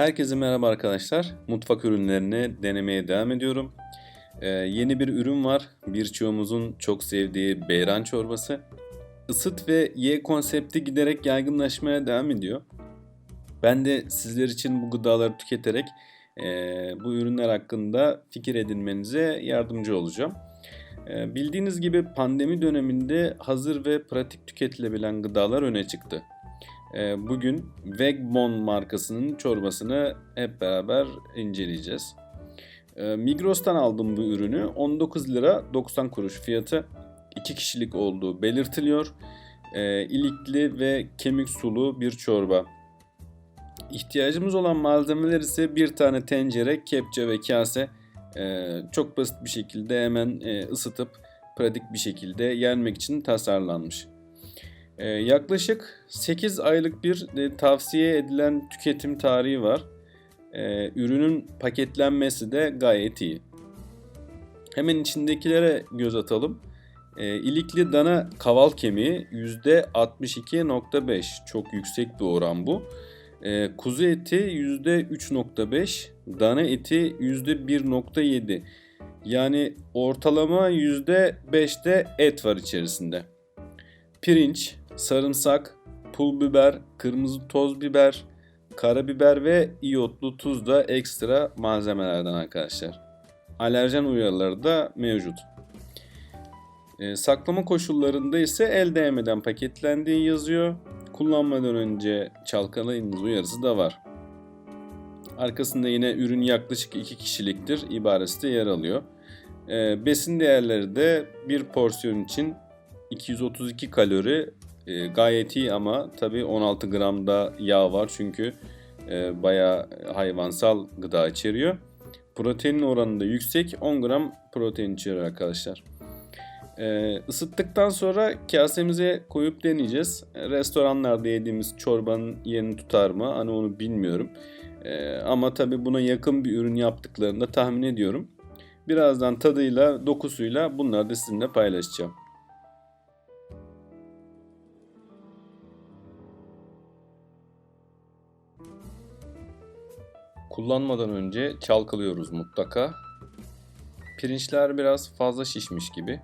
Herkese merhaba arkadaşlar. Mutfak ürünlerini denemeye devam ediyorum. Ee, yeni bir ürün var. Birçoğumuzun çok sevdiği beyran çorbası. Isıt ve ye konsepti giderek yaygınlaşmaya devam ediyor. Ben de sizler için bu gıdaları tüketerek e, bu ürünler hakkında fikir edinmenize yardımcı olacağım. E, bildiğiniz gibi pandemi döneminde hazır ve pratik tüketilebilen gıdalar öne çıktı. E, bugün Vegbon markasının çorbasını hep beraber inceleyeceğiz. E, Migros'tan aldım bu ürünü. 19 lira 90 kuruş fiyatı. 2 kişilik olduğu belirtiliyor. E, ilikli ve kemik sulu bir çorba. İhtiyacımız olan malzemeler ise bir tane tencere, kepçe ve kase. Ee, çok basit bir şekilde hemen e, ısıtıp pratik bir şekilde yenmek için tasarlanmış. Ee, yaklaşık 8 aylık bir e, tavsiye edilen tüketim tarihi var. Ee, ürünün paketlenmesi de gayet iyi. Hemen içindekilere göz atalım. Ee, ilikli dana kaval kemiği %62.5 çok yüksek bir oran bu. Kuzu eti %3.5, dana eti %1.7. Yani ortalama %5'te et var içerisinde. Pirinç, sarımsak, pul biber, kırmızı toz biber, karabiber ve iyotlu tuz da ekstra malzemelerden arkadaşlar. Alerjen uyarıları da mevcut. Ee, saklama koşullarında ise el değmeden paketlendiği yazıyor. Kullanmadan önce çalkalayınız uyarısı da var. Arkasında yine ürün yaklaşık 2 kişiliktir ibaresi de yer alıyor. Ee, besin değerleri de bir porsiyon için 232 kalori e, gayet iyi ama tabi 16 gramda yağ var çünkü e, bayağı hayvansal gıda içeriyor. Protein oranı da yüksek 10 gram protein içeriyor arkadaşlar. Ee, ısıttıktan sonra kasemize koyup deneyeceğiz. Restoranlarda yediğimiz çorbanın yerini tutar mı? Hani onu bilmiyorum. Ee, ama tabi buna yakın bir ürün yaptıklarını da tahmin ediyorum. Birazdan tadıyla, dokusuyla bunları da sizinle paylaşacağım. Kullanmadan önce çalkalıyoruz mutlaka. Pirinçler biraz fazla şişmiş gibi.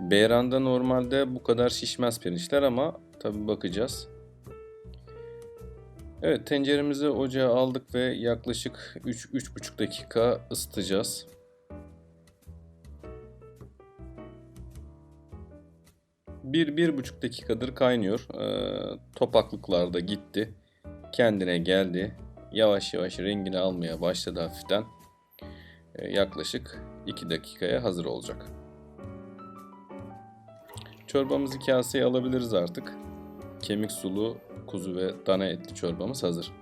Beyran'da normalde bu kadar şişmez pirinçler ama tabi bakacağız. Evet tenceremizi ocağa aldık ve yaklaşık 3-3,5 dakika ısıtacağız. Bir, bir buçuk dakikadır kaynıyor. Ee, topaklıklar da gitti. Kendine geldi. Yavaş yavaş rengini almaya başladı hafiften. Ee, yaklaşık 2 dakikaya hazır olacak. Çorbamızı kaseye alabiliriz artık. Kemik sulu kuzu ve dana etli çorbamız hazır.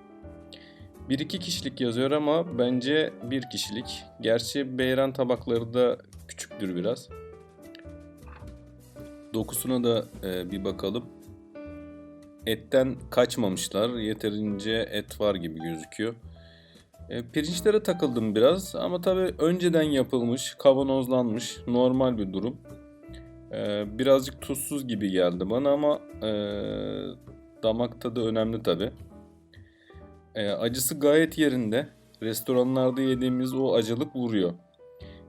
1-2 kişilik yazıyor ama bence 1 kişilik. Gerçi beyran tabakları da küçüktür biraz. Dokusuna da e, bir bakalım. Etten kaçmamışlar. Yeterince et var gibi gözüküyor. E, pirinçlere takıldım biraz ama tabii önceden yapılmış, kavanozlanmış normal bir durum. Ee, birazcık tuzsuz gibi geldi bana ama e, damak tadı önemli tabi. E, acısı gayet yerinde. Restoranlarda yediğimiz o acılık vuruyor.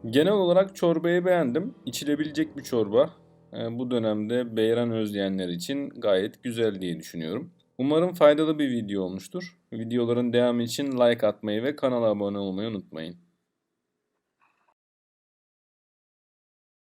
Genel olarak çorbayı beğendim. İçilebilecek bir çorba. E, bu dönemde beyran özleyenler için gayet güzel diye düşünüyorum. Umarım faydalı bir video olmuştur. Videoların devamı için like atmayı ve kanala abone olmayı unutmayın.